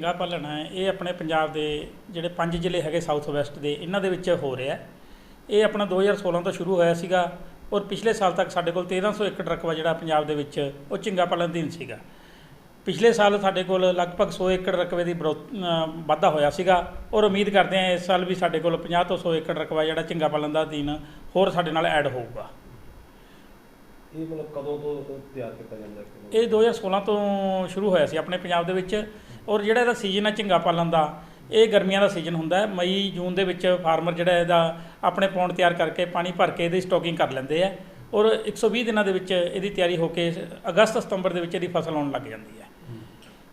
ਝੀਂਗਾ ਪਾਲਣ ਹੈ ਇਹ ਆਪਣੇ ਪੰਜਾਬ ਦੇ ਜਿਹੜੇ ਪੰਜ ਜ਼ਿਲ੍ਹੇ ਹੈਗੇ ਸਾਊਥ ਵੈਸਟ ਦੇ ਇਹਨਾਂ ਦੇ ਵਿੱਚ ਹੋ ਰਿਹਾ ਹੈ। ਇਹ ਆਪਣਾ 2016 ਤੋਂ ਸ਼ੁਰੂ ਹੋਇਆ ਸੀਗਾ ਔਰ ਪਿਛਲੇ ਸਾਲ ਤੱਕ ਸਾਡੇ ਕੋਲ 1300 ਏਕੜ ਰਕਬਾ ਜਿਹੜਾ ਪੰਜਾਬ ਦੇ ਵਿੱਚ ਉਹ ਝੀਂਗਾ ਪਾਲਣ ਅਧੀਨ ਸੀਗਾ। ਪਿਛਲੇ ਸਾਲ ਸਾਡੇ ਕੋਲ ਲਗਭਗ 100 ਏਕੜ ਰਕਬੇ ਦੀ ਵਾਧਾ ਹੋਇਆ ਸੀਗਾ ਔਰ ਉਮੀਦ ਕਰਦੇ ਹਾਂ ਇਸ ਸਾਲ ਵੀ ਸਾਡੇ ਕੋਲ 50 ਤੋਂ 100 ਏਕੜ ਰਕਬਾ ਜਿਹੜਾ ਝੀਂਗਾ ਪਾਲਣ ਦਾ ਅਧੀਨ ਹੋਰ ਸਾਡੇ ਨਾਲ ਐਡ ਹੋਊਗਾ। ਇਹ ਮਤਲਬ ਕਦੋਂ ਤੋਂ ਤਿਆਰ ਕੀਤਾ ਜਾਂਦਾ ਹੈ ਇਹ 2016 ਤੋਂ ਸ਼ੁਰੂ ਹੋਇਆ ਸੀ ਆਪਣੇ ਪੰਜਾਬ ਦੇ ਵਿੱਚ। ਔਰ ਜਿਹੜਾ ਇਹਦਾ ਸੀਜ਼ਨ ਹੈ ਝਿੰਗਾ ਪਾਲਣ ਦਾ, ਇਹ ਗਰਮੀਆਂ ਦਾ ਸੀਜ਼ਨ ਹੁੰਦਾ ਹੈ। ਮਈ, ਜੂਨ ਦੇ ਵਿੱਚ ਫਾਰਮਰ ਜਿਹੜਾ ਇਹਦਾ ਆਪਣੇ ਪੌਂਡ ਤਿਆਰ ਕਰਕੇ ਪਾਣੀ ਭਰ ਕੇ ਇਹਦੀ ਸਟਾਕਿੰਗ ਕਰ ਲੈਂਦੇ ਆ। ਔਰ 120 ਦਿਨਾਂ ਦੇ ਵਿੱਚ ਇਹਦੀ ਤਿਆਰੀ ਹੋ ਕੇ ਅਗਸਤ, ਸਤੰਬਰ ਦੇ ਵਿੱਚ ਇਹਦੀ ਫਸਲ ਆਉਣ ਲੱਗ ਜਾਂਦੀ ਹੈ।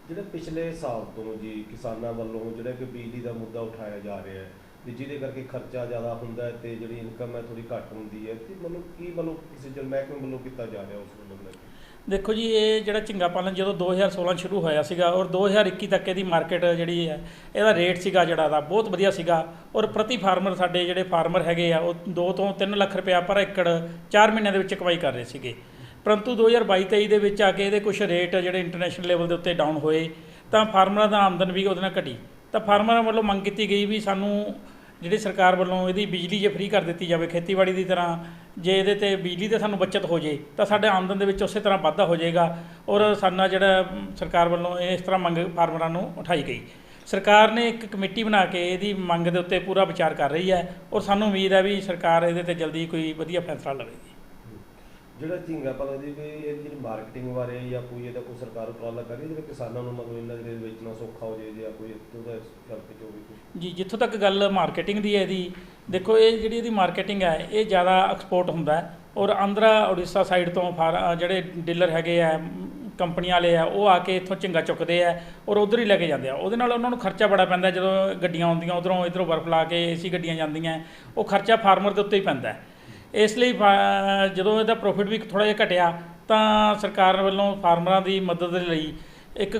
ਜਿਹੜੇ ਪਿਛਲੇ ਸਾਲ ਤੋਂ ਜੀ ਕਿਸਾਨਾਂ ਵੱਲੋਂ ਜਿਹੜਾ ਕਿ ਬਿਜਲੀ ਦਾ ਮੁੱਦਾ ਉਠਾਇਆ ਜਾ ਰਿਹਾ ਹੈ ਵੀ ਜਿਹਦੇ ਕਰਕੇ ਖਰਚਾ ਜ਼ਿਆਦਾ ਹੁੰਦਾ ਹੈ ਤੇ ਜਿਹੜੀ ਇਨਕਮ ਹੈ ਥੋੜੀ ਘੱਟ ਹੁੰਦੀ ਹੈ, ਤੇ ਮਤਲਬ ਕੀ ਮਤਲਬ ਕਿਸੇ ਜਲ ਮਹਿਕਮੇ ਵੱਲੋਂ ਕੀਤਾ ਜਾ ਰਿਹਾ ਉਸ ਵੱਲੋਂ ਲੈ ਦੇਖੋ ਜੀ, ਇਹ ਜਿਹੜਾ ਝਿੰਗਾ ਪਾਲਣ ਜਦੋਂ 2016 ਸ਼ੁਰੂ ਹੋਇਆ ਸੀਗਾ ਔਰ 2021 ਤੱਕ ਇਹਦੀ ਮਾਰਕੀਟ ਜਿਹੜੀ ਹੈ, ਇਹਦਾ ਰੇਟ ਸੀਗਾ ਜਿਹੜਾ ਦਾ, ਬਹੁਤ ਵਧੀਆ ਸੀਗਾ। ਔਰ ਪ੍ਰਤੀ ਫਾਰਮਰ ਸਾਡੇ ਜਿਹੜੇ ਫਾਰਮਰ ਹੈਗੇ ਆ, ਉਹ 2 ਤੋਂ 3 ਲੱਖ ਰੁਪਇਆ ਪਰ ਏਕੜ 4 ਮਹੀਨਿਆਂ ਦੇ ਵਿੱਚ ਕਮਾਈ ਕਰ ਰਹੇ ਸੀਗੇ। ਪਰੰਤੂ 2022-23 ਦੇ ਵਿੱਚ ਆ ਕੇ ਇਹਦੇ ਕੁਝ ਰੇਟ ਜਿਹੜੇ ਇੰਟਰਨੈਸ਼ਨਲ ਲੈਵਲ ਦੇ ਉੱਤੇ ਡਾਊਨ ਹੋਏ, ਤਾਂ ਫਾਰਮਰਾਂ ਦਾ ਆਮਦਨ ਵੀ ਉਹਦੇ ਨਾਲ ਘਟੀ। ਤਾਂ ਫਾਰਮਰਾਂ ਵੱਲੋਂ ਮੰਗ ਕੀਤੀ ਗਈ ਵੀ ਸਾਨੂੰ ਜਿਹੜੀ ਸਰਕਾਰ ਵੱਲੋਂ ਇਹਦੀ ਬਿਜਲੀ ਜੇ ਫ੍ਰੀ ਕਰ ਦਿੱਤੀ ਜਾਵੇ ਖੇਤੀਬਾੜੀ ਦੀ ਤਰ੍ਹਾਂ ਜੇ ਇਹਦੇ ਤੇ ਬਿਜਲੀ ਤੇ ਸਾਨੂੰ ਬਚਤ ਹੋ ਜੇ, ਤਾਂ ਸਾਡੇ ਆਮਦਨ ਦੇ ਵਿੱਚ ਉਸੇ ਤਰ੍ਹਾਂ ਵਾਧਾ ਹੋ ਜਾਏਗਾ ਔਰ ਸਾਡਾ ਜਿਹੜਾ ਸਰਕਾਰ ਵੱਲੋਂ ਇਸ ਤਰ੍ਹਾਂ ਮੰਗ ਫਾਰਮਰਾਂ ਨੂੰ ਉਠਾਈ ਗਈ। ਸਰਕਾਰ ਨੇ ਇੱਕ ਕਮੇਟੀ ਬਣਾ ਕੇ ਇਹਦੀ ਮੰਗ ਦੇ ਉੱਤੇ ਪੂਰਾ ਵਿਚਾਰ ਕਰ ਰਹੀ ਹੈ ਔਰ ਸਾਨੂੰ ਉਮੀਦ ਹੈ ਵੀ ਸਰਕਾਰ ਇਹਦੇ ਤੇ ਜਲਦੀ ਕੋਈ ਵਧੀਆ ਫੈਸਲਾ ਲਵੇਗੀ। ਜਿਹੜਾ ਝਿੰਗਾ ਪਾਲਣ ਦੀ ਵੀ ਇਹ ਜਿਹੜੀ ਮਾਰਕੀਟਿੰਗ ਬਾਰੇ ਜਾਂ ਕੋਈ ਇਹਦਾ ਕੋਈ ਸਰਕਾਰ ਉਪਰਾਲਾ ਕਰ ਰਹੀ ਹੈ ਕਿਸਾਨਾਂ ਨੂੰ ਮਤਲਬ ਇਹਨਾਂ ਦੇ ਵੇਚਣਾ ਸੌਖਾ ਹੋ ਜਾਏ ਜਾਂ ਕੋਈ ਉਹਦਾ ਹੈਲਪ ਜੋ ਵੀ ਕੁਝ ਜੀ, ਜਿੱਥੋਂ ਤੱਕ ਗੱਲ ਮਾਰਕੀਟਿੰਗ ਦੀ ਹੈ ਇਹਦੀ, ਦੇਖੋ ਇਹ ਜਿਹੜੀ ਇਹਦੀ ਮਾਰਕੀਟਿੰਗ ਹੈ, ਇਹ ਜ਼ਿਆਦਾ ਐਕਸਪੋਰਟ ਹੁੰਦਾ ਔਰ ਆਂਧਰਾ ਉੜੀਸਾ ਸਾਈਡ ਤੋਂ ਫਾਰ- ਜਿਹੜੇ ਡੀਲਰ ਹੈਗੇ ਆ, ਕੰਪਨੀਆਂ ਵਾਲੇ ਆ, ਉਹ ਆ ਕੇ ਇੱਥੋਂ ਝਿੰਗਾ ਚੁੱਕਦੇ ਆ ਔਰ ਉਧਰ ਹੀ ਲੈ ਕੇ ਜਾਂਦੇ ਆ। ਉਹਦੇ ਨਾਲ ਉਹਨਾਂ ਨੂੰ ਖਰਚਾ ਬੜਾ ਪੈਂਦਾ ਜਦੋਂ ਗੱਡੀਆਂ ਆਉਂਦੀਆਂ, ਉਧਰੋਂ ਇਧਰੋਂ ਬਰਫ਼ ਲਾ ਕੇ ਏਸੀ ਗੱਡੀਆਂ ਜਾਂਦੀਆਂ, ਉਹ ਖਰਚਾ ਫਾਰਮਰ ਦੇ ਉੱਤੇ ਹੀ ਪੈਂਦਾ ਇਸ ਲਈ ਫਾ- ਜਦੋਂ ਇਹਦਾ ਪ੍ਰੋਫਿਟ ਵੀ ਥੋੜਾ ਜਿਹਾ ਘਟਿਆ, ਤਾਂ ਸਰਕਾਰ ਵੱਲੋਂ ਫਾਰਮਰਾਂ ਦੀ ਮਦਦ ਦੇ ਲਈ ਇੱਕ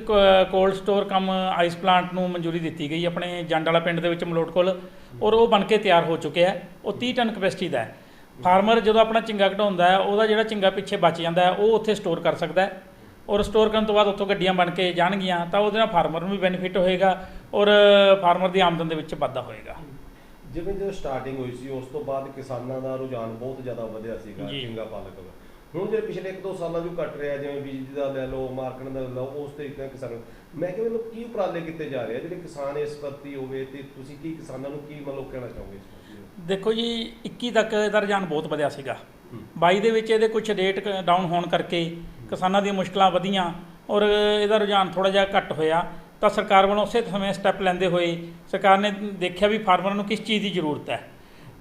cold store cum ice plant ਨੂੰ ਮਨਜ਼ੂਰੀ ਦਿੱਤੀ ਗਈ। ਆਪਣੇ ਜੰਡ ਵਾਲਾ ਪਿੰਡ ਦੇ ਵਿੱਚ ਮਲੋਟ ਕੋਲ ਔਰ ਉਹ ਬਣ ਕੇ ਤਿਆਰ ਹੋ ਚੁੱਕਿਆ ਉਹ 30 ਟਨ ਕਪੈਸਿਟੀ ਦਾ ਹੈ। ਫਾਰਮਰ ਜਦੋਂ ਆਪਣਾ ਝਿੰਗਾ ਘਟਾਉਂਦਾ ਹੈ, ਉਹਦਾ ਜਿਹੜਾ ਝਿੰਗਾ ਪਿੱਛੇ ਬਚ ਜਾਂਦਾ ਹੈ, ਉਹ ਉੱਥੇ ਸਟੋਰ ਕਰ ਸਕਦਾ ਹੈ ਔਰ ਸਟੋਰ ਕਰਨ ਤੋਂ ਬਾਅਦ ਉੱਥੋਂ ਗੱਡੀਆਂ ਬਣ ਕੇ ਜਾਣਗੀਆਂ, ਤਾਂ ਉਹਦੇ ਨਾਲ ਫਾਰਮਰ ਨੂੰ ਵੀ ਬੈਨੀਫਿਟ ਹੋਏਗਾ ਔਰ ਫਾਰਮਰ ਦੀ ਆਮਦਨ ਦੇ ਵਿੱਚ ਵਾਧਾ ਹੋਏਗਾ। ਜਿਵੇਂ ਜਦੋਂ ਸਟਾਰਟਿੰਗ ਹੋਈ ਸੀ ਉਸ ਤੋਂ ਬਾਅਦ ਕਿਸਾਨਾਂ ਦਾ ਰੁਝਾਨ ਬਹੁਤ ਜ਼ਿਆਦਾ ਵਧਿਆ ਸੀਗਾ ਜੀ। ਝਿੰਗਾ ਪਾਲਕ ਦਾ ਹੁਣ ਜੇ ਪਿਛਲੇ 1-2 ਸਾਲਾਂ ਜੋ ਘਟ ਰਿਹਾ ਜਿਵੇਂ ਬਿਜਲੀ ਦਾ ਲੈ ਲਓ ਮਾਰਕੀਟ ਦਾ ਲੈ ਲਓ ਉਸ ਤਰੀਕੇ ਨਾਲ ਕਿਸਾਨ ਮੈਂ ਕਿਹਾ ਮਤਲਬ ਕੀ ਉਪਰਾਲੇ ਕੀਤੇ ਜਾ ਰਹੇ ਆ ਜਿਹੜੇ ਕਿਸਾਨ ਇਸ ਪ੍ਰਤੀ ਹੋਵੇ ਤੇ ਤੁਸੀਂ ਕੀ ਕਿਸਾਨਾਂ ਨੂੰ ਕੀ ਮਤਲਬ ਕਹਿਣਾ ਚਾਹੋਗੇ ਇਸ ਪ੍ਰਤੀ ਦੇਖੋ ਜੀ 21 ਤੱਕ ਇਹਦਾ ਰੁਝਾਨ ਬਹੁਤ ਵਧਿਆ ਸੀਗਾ ਹੂੰ। 22 ਦੇ ਵਿੱਚ ਇਹਦੇ ਕੁਝ ਰੇਟ ਡਾਊਨ ਹੋਣ ਕਰਕੇ ਕਿਸਾਨਾਂ ਦੀਆਂ ਮੁਸ਼ਕਲਾਂ ਵਧੀਆਂ ਔਰ ਇਹਦਾ ਰੁਝਾਨ ਥੋੜਾ ਜਿਹਾ ਘੱਟ ਹੋਇਆ ਤਾਂ ਸਰਕਾਰ ਵੱਲੋਂ ਉਸੇ ਸਮੇਂ ਸਟੈਪ ਲੈਂਦੇ ਹੋਏ ਸਰਕਾਰ ਨੇ ਦੇਖਿਆ ਵੀ ਫਾਰਮਰਾਂ ਨੂੰ ਕਿਸ ਚੀਜ਼ ਦੀ ਜ਼ਰੂਰਤ ਹੈ।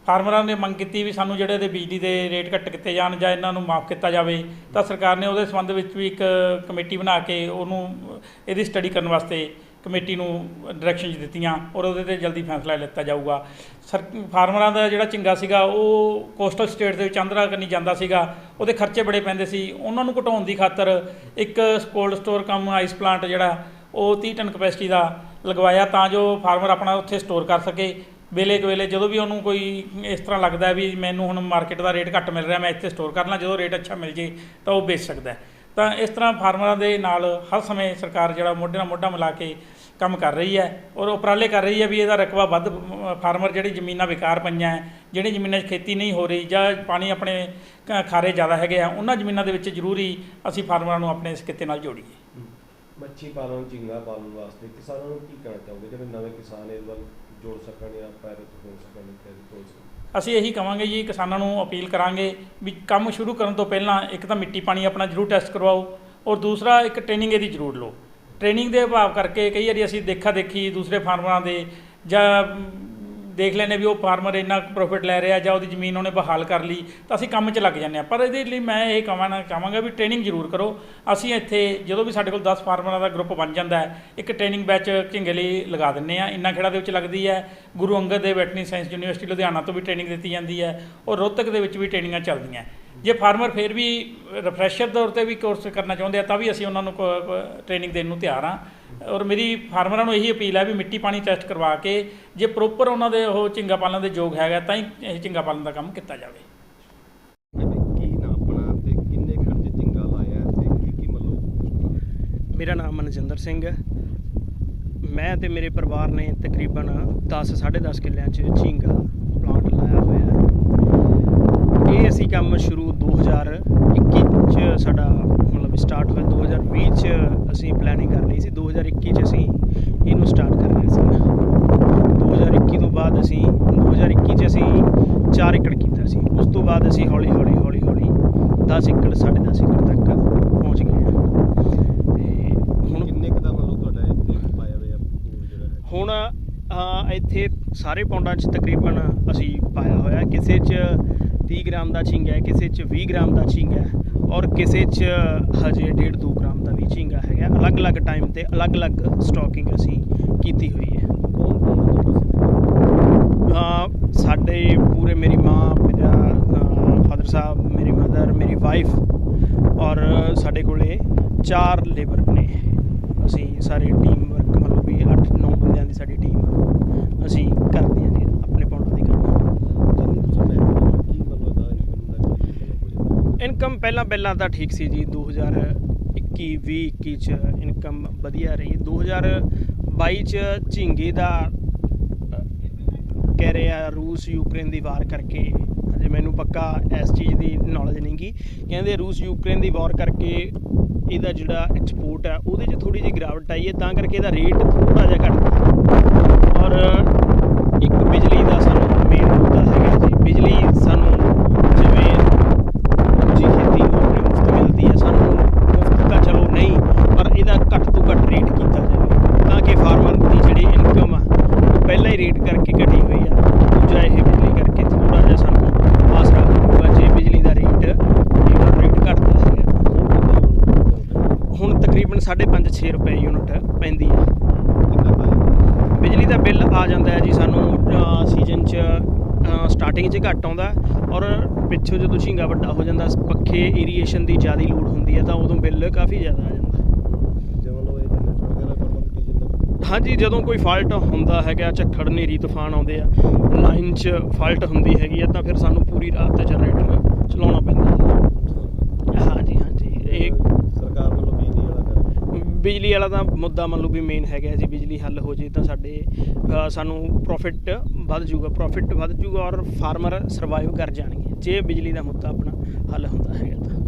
ਫਾਰਮਰਾਂ ਨੇ ਮੰਗ ਕੀਤੀ ਵੀ ਸਾਨੂੰ ਜਿਹੜੇ ਇਹਦੇ ਬਿਜਲੀ ਦੇ ਰੇਟ ਘੱਟ ਕੀਤੇ ਜਾਣ ਜਾਂ ਇਹਨਾਂ ਨੂੰ ਮਾਫ ਕੀਤਾ ਜਾਵੇ, ਤਾਂ ਸਰਕਾਰ ਨੇ ਉਹਦੇ ਸੰਬੰਧ ਵਿੱਚ ਵੀ ਇੱਕ ਕਮੇਟੀ ਬਣਾ ਕੇ ਉਹਨੂੰ ਇਹਦੀ ਸਟੱਡੀ ਕਰਨ ਵਾਸਤੇ ਕਮੇਟੀ ਨੂੰ ਡਾਇਰੈਕਸ਼ਨਸ ਦਿੱਤੀਆਂ ਔਰ ਉਹਦੇ ਤੇ ਜਲਦੀ ਫੈਸਲਾ ਲਿੱਤਾ ਜਾਊਗਾ। ਸਰ ਫਾਰਮਰਾਂ ਦਾ ਜਿਹੜਾ ਝਿੰਗਾ ਸੀਗਾ, ਉਹ ਕੋਸਟਲ ਸਟੇਟ ਦੇ ਵਿੱਚ ਆਂਧਰਾ ਕਰਨੀ ਜਾਂਦਾ ਸੀਗਾ, ਉਹਦੇ ਖਰਚੇ ਬੜੇ ਪੈਂਦੇ ਸੀ। ਉਹਨਾਂ ਨੂੰ ਘਟਾਉਣ ਦੀ ਖਾਤਰ ਇੱਕ cold store cum ice plant ਜਿਹੜਾ ਉਹ 30 ਟਨ ਕਪੈਸਿਟੀ ਦਾ ਲਗਵਾਇਆ ਤਾਂ ਜੋ ਫਾਰਮਰ ਆਪਣਾ ਉੱਥੇ ਸਟੋਰ ਕਰ ਸਕੇ। ਵੇਲੇ ਕੁ ਵੇਲੇ ਜਦੋਂ ਵੀ ਉਹਨੂੰ ਕੋਈ ਇਸ ਤਰ੍ਹਾਂ ਲੱਗਦਾ ਵੀ ਮੈਨੂੰ ਹੁਣ ਮਾਰਕੀਟ ਦਾ ਰੇਟ ਘੱਟ ਮਿਲ ਰਿਹਾ, ਮੈਂ ਇੱਥੇ ਸਟੋਰ ਕਰ ਲਾਂ, ਜਦੋਂ ਰੇਟ ਅੱਛਾ ਮਿਲ ਜੇ ਤਾਂ ਉਹ ਵੇਚ ਸਕਦਾ ਤਾਂ ਇਸ ਤਰ੍ਹਾਂ ਫਾਰਮਰਾਂ ਦੇ ਨਾਲ ਹਰ ਸਮੇਂ ਸਰਕਾਰ ਜਿਹੜਾ ਮੋਢੇ ਨਾਲ ਮੋਢਾ ਮਿਲਾ ਕੇ ਕੰਮ ਕਰ ਰਹੀ ਹੈ ਔਰ ਉਪਰਾਲੇ ਕਰ ਰਹੀ ਹੈ ਵੀ ਇਹਦਾ ਰਕਬਾ ਵੱਧ ਫਾਰਮਰ ਜਿਹੜੀ ਜ਼ਮੀਨਾਂ ਵਿਕਾਰ ਪਈਆਂ ਹੈ ਜਿਹੜੀ ਜ਼ਮੀਨਾਂ 'ਚ ਖੇਤੀ ਨਹੀਂ ਹੋ ਰਹੀ ਜਾਂ ਪਾਣੀ ਆਪਣੇ ਖਾਰੇ ਜ਼ਿਆਦਾ ਹੈਗੇ ਆ, ਉਹਨਾਂ ਜ਼ਮੀਨਾਂ ਦੇ ਵਿੱਚ ਜ਼ਰੂਰੀ ਅਸੀਂ ਫਾਰਮਰਾਂ ਨੂੰ ਆਪਣੇ ਇਸ ਕਿੱਤੇ ਨਾਲ ਜੋੜੀਏ। ਮੱਛੀ ਪਾਲਣ, ਝਿੰਗਾ ਪਾਲਣ ਵਾਸਤੇ ਕਿਸਾਨਾਂ ਨੂੰ ਕੀ ਕਹਿਣਾ ਚਾਹੋਗੇ? ਜਿਹੜੇ ਨਵੇਂ ਕਿਸਾਨ ਇਸ ਵੱਲ ਜੋੜ ਸਕਣ ਜਾਂ ਪੈਰ ਹੋ ਸਕਣ ਤੇ ਹੋ ਸਕਣ ਅਸੀਂ ਇਹੀ ਕਵਾਂਗੇ ਜੀ, ਕਿਸਾਨਾਂ ਨੂੰ ਅਪੀਲ ਕਰਾਂਗੇ ਵੀ ਕੰਮ ਸ਼ੁਰੂ ਕਰਨ ਤੋਂ ਪਹਿਲਾਂ ਇੱਕ ਤਾਂ ਮਿੱਟੀ ਪਾਣੀ ਆਪਣਾ ਜ਼ਰੂਰ ਟੈਸਟ ਕਰਵਾਓ ਔਰ ਦੂਸਰਾ ਇੱਕ ਟ੍ਰੇਨਿੰਗ ਇਹਦੀ ਜ਼ਰੂਰ ਲਓ। ਟ੍ਰੇਨਿੰਗ ਦੇ ਅਭਾਵ ਕਰਕੇ ਕਈ ਵਾਰੀ ਅਸੀਂ ਦੇਖਾ ਦੇਖੀ ਦੂਸਰੇ ਫਾਰਮਰਾਂ ਦੇ ਜਾਂ ਦੇਖ ਲੈਨੇ ਵੀ ਉਹ ਫਾਰਮਰ ਇੰਨਾ ਪ੍ਰੋਫਿਟ ਲੈ ਰਿਹਾ ਜਾਂ ਉਹਦੀ ਜ਼ਮੀਨ ਉਹਨੇ ਬਹਾਲ ਕਰ ਲਈ, ਤਾਂ ਅਸੀਂ ਕੰਮ 'ਚ ਲੱਗ ਜਾਂਦੇ ਆ ਪਰ ਇਹਦੇ ਲਈ ਮੈਂ ਇਹ ਕਹਣਾ ਚਾਹਾਂਗਾ ਵੀ ਟ੍ਰੇਨਿੰਗ ਜ਼ਰੂਰ ਕਰੋ। ਅਸੀਂ ਇੱਥੇ ਜਦੋਂ ਵੀ ਸਾਡੇ ਕੋਲ 10 ਫਾਰਮਰਾਂ ਦਾ ਗਰੁੱਪ ਬਣ ਜਾਂਦਾ ਹੈ, ਇੱਕ ਟ੍ਰੇਨਿੰਗ ਬੈਚ ਝਿੰਗੇ ਲਈ ਲਗਾ ਦਿੰਨੇ ਆ ਇੰਨਾ ਖੇੜਾ ਦੇ ਵਿੱਚ ਲੱਗਦੀ ਹੈ, Guru Angad Dev veterinary science university Ludhiana ਤੋਂ ਵੀ ਟ੍ਰੇਨਿੰਗ ਦਿੱਤੀ ਜਾਂਦੀ ਹੈ ਔਰ ਰੋਹਤਕ ਦੇ ਵਿੱਚ ਵੀ ਟ੍ਰੇਨਿੰਗਾਂ ਚੱਲਦੀਆਂ ਜੇ ਫਾਰਮਰ ਫਿਰ ਵੀ ਰਿਫਰੈਸ਼ਰ ਤੌਰ ਤੇ ਵੀ ਕੋਰਸ ਕਰਨਾ ਚਾਹੁੰਦੇ ਆ, ਤਾਂ ਵੀ ਅਸੀਂ ਉਹਨਾਂ ਨੂੰ ਟ੍ਰੇਨਿੰਗ ਦੇਣ ਨੂੰ ਤਿਆਰ ਹਾਂ। ਔਰ ਮੇਰੀ ਫਾਰਮਰਾਂ ਨੂੰ ਇਹੀ ਅਪੀਲ ਹੈ ਵੀ ਮਿੱਟੀ ਪਾਣੀ ਟੈਸਟ ਕਰਵਾ ਕੇ ਜੇ ਪ੍ਰੋਪਰ ਉਹਨਾਂ ਦੇ ਉਹ ਝਿੰਗਾ ਪਾਲਣ ਦੇ ਯੋਗ ਹੈਗਾ ਤਾਂ ਹੀ ਇਹ ਝਿੰਗਾ ਪਾਲਣ ਦਾ ਕੰਮ ਕੀਤਾ ਜਾਵੇ। ਕੀ ਨਾ ਆਪਣਾ ਤੇ ਕਿੰਨੇ ਖਰਚ ਝਿੰਗਾ ਲਾਇਆ ਤੇ ਕੀ ਕੀ ਮਤਲਬ? ਮੇਰਾ ਨਾਮ ਮਨਜਿੰਦਰ ਸਿੰਘ ਹੈ। ਮੈਂ ਤੇ ਮੇਰੇ ਪਰਿਵਾਰ ਨੇ ਤਕਰੀਬਨ 10 10.5 ਕਿੱਲਿਆਂ 'ਚ ਝੀਂਗਾ ਪਲਾਂਟ ਲਾਇਆ ਹੋਇਆ। ਹੈ ਇਹ ਕੰਮ ਸ਼ੁਰੂ 2021 ਚ ਸਾਡਾ ਮਤਲਬ ਸਟਾਰਟ ਹੋਇਆ। 2020 ਚ ਅਸੀਂ ਪਲੈਨਿੰਗ ਕਰ ਲਈ ਸੀ। 2021 ਚ ਅਸੀਂ ਇਹਨੂੰ ਸਟਾਰਟ ਕਰ ਰਹੇ ਸੀ। 2021 ਤੋਂ ਬਾਅਦ ਅਸੀਂ 2021 ਚ ਅਸੀਂ 4 ਏਕੜ ਕੀਤਾ ਸੀ। ਉਸ ਤੋਂ ਬਾਅਦ ਅਸੀਂ ਹੌਲੀ ਹੌਲੀ ਹੌਲੀ ਹੌਲੀ 10 ਏਕੜ 10.5 ਏਕੜ ਤੱਕ ਪਹੁੰਚ ਗਏ ਹਾਂ। ਤੇ ਹੁਣ ਕਿੰਨੇ ਕੁ ਦਾ ਮਤਲਬ ਤੁਹਾਡਾ ਇੱਥੇ ਪਾਇਆ ਹੋਇਆ? ਹੈ। ਹੁਣ ਇੱਥੇ ਸਾਰੇ ਪੌਂਡਾਂ 'ਚ ਤਕਰੀਬਨ ਅਸੀਂ ਪਾਇਆ ਹੋਇਆ ਕਿਸੇ 'ਚ 30 ਗ੍ਰਾਮ ਦਾ ਝੀਂਗਾ ਹੈ, ਕਿਸੇ 'ਚ 20 ਗ੍ਰਾਮ ਦਾ ਝੀਂਗਾ ਹੈ ਔਰ ਕਿਸੇ 'ਚ ਹਜੇ 1.5 2 ਗ੍ਰਾਮ ਦਾ ਵੀ ਝੀਂਗਾ ਹੈਗਾ ਅਲੱਗ-ਅਲੱਗ ਟਾਈਮ ਤੇ ਅਲੱਗ-ਅਲੱਗ ਸਟਾਕਿੰਗ ਅਸੀਂ ਕੀਤੀ ਹੋਈ ਹੈ। ਸਾਡੇ ਪੂਰੇ ਮੇਰੀ ਮਾਂ, ਮੇਰਾ ਫਾਦਰ ਸਾਹਿਬ, ਮੇਰੀ ਮਦਰ ਮੇਰੀ ਵਾਈਫ ਔਰ ਸਾਡੇ ਕੋਲੇ ਚਾਰ ਲੇਬਰ ਨੇ। ਅਸੀਂ ਸਾਰੀ ਟੀਮ ਵਰਕ ਮਤਲਬ ਵੀ 8-9 ਬੰਦਿਆਂ ਦੀ ਸਾਡੀ ਟੀਮ ਆ ਅਸੀਂ ਕਰਦੇ ਹਾਂ ਜੀ ਆਪਣੇ ਪੌਂਡਾਂ ਦੀ ਕੰਮ ਜਿੰਨੀ ਤੁਸੀਂ ਮਿਹਨਤ ਕੀ ਮਤਲਬ ਦਾ ਇਨਕਮ ਦਾ ਕੀ ਮਤਲਬ ਹੋ ਜਾਂਦਾ ਇਨਕਮ ਪਹਿਲਾਂ ਪਹਿਲਾਂ ਤਾਂ ਠੀਕ ਸੀ ਜੀ 2021 20 21 ਚ ਇਨਕਮ ਵਧੀਆ ਰਹੀ। 2022 ਚ ਝੀਂਗੇ ਦਾ, ਕਹਿ ਰਹੇ ਆ, ਰੂਸ ਯੂਕਰੇਨ ਦੀ ਵਾਰ ਕਰਕੇ ਹਜੇ ਮੈਨੂੰ ਪੱਕਾ ਇਸ ਚੀਜ਼ ਦੀ ਨੌਲੇਜ ਨਹੀਂ ਗੀ। ਕਹਿੰਦੇ ਰੂਸ ਯੂਕਰੇਨ ਦੀ ਵਾਰ ਕਰਕੇ ਇਹਦਾ ਜਿਹੜਾ ਐਕਸਪੋਰਟ ਹੈ ਉਹਦੇ 'ਚ ਥੋੜੀ ਜਿਹੀ ਗਿਰਾਵਟ ਆਈ ਹੈ, ਤਾਂ ਕਰਕੇ ਇਹਦਾ ਰੇਟ ਥੋੜਾ ਜਿਹਾ ਘਟ। ਗਿਆ 5-6 ਰੁਪਏ ਯੂਨਿਟ ਪੈਂਦੀ ਹੈ। ਬਿਜਲੀ ਦਾ ਬਿੱਲ ਆ ਜਾਂਦਾ ਹੈ ਜੀ ਸਾਨੂੰ ਸੀਜ਼ਨ 'ਚ ਸਟਾਰਟਿੰਗ 'ਚ ਘੱਟ ਆਉਂਦਾ ਔਰ ਪਿੱਛੋਂ ਜਦੋਂ ਝੀਂਗਾ ਵੱਡਾ ਹੋ ਜਾਂਦਾ ਪੱਖੇ ਇਰੀਏਸ਼ਨ ਦੀ ਜ਼ਿਆਦਾ ਲੋਡ ਹੁੰਦੀ ਹੈ ਤਾਂ ਉਦੋਂ ਬਿੱਲ ਕਾਫੀ ਜ਼ਿਆਦਾ ਆ ਜਾਂਦਾ। ਹਾਂਜੀ ਜਦੋਂ ਕੋਈ ਫਾਲਟ ਹੁੰਦਾ ਹੈਗਾ ਝੱਖੜ ਨੇਰੀ ਤੂਫਾਨ ਆਉਂਦੇ ਆ ਲਾਈਨ 'ਚ ਫਾਲਟ ਹੁੰਦੀ ਹੈਗੀ ਆ ਤਾਂ ਫਿਰ ਸਾਨੂੰ ਪੂਰੀ ਰਾਤ ਜਨਰੇਟਰ ਚਲਾਉਣਾ ਪੈਂਦਾ ਹੈ। ਹਾਂਜੀ ਹਾਂਜੀ ਇਹ ਬਿਜਲੀ ਵਾਲਾ ਤਾਂ ਮੁੱਦਾ ਮੰਨ ਲਓ ਵੀ ਮੇਨ ਹੈਗਾ, ਜੀ ਬਿਜਲੀ ਹੱਲ ਹੋ ਜੇ ਤਾਂ ਸਾਡੇ ਸਾਨੂੰ ਪ੍ਰੋਫਿਟ ਵੱਧ ਜਾਊਗਾ ਪ੍ਰੋਫਿਟ ਵੱਧ ਜਾਊਗਾ ਔਰ ਫਾਰਮਰ ਸਰਵਾਈਵ ਕਰ ਜਾਣਗੇ, ਜੇ ਬਿਜਲੀ ਦਾ ਮੁੱਦਾ ਆਪਣਾ ਹੱਲ ਹੁੰਦਾ ਹੈਗਾ ਤਾਂ।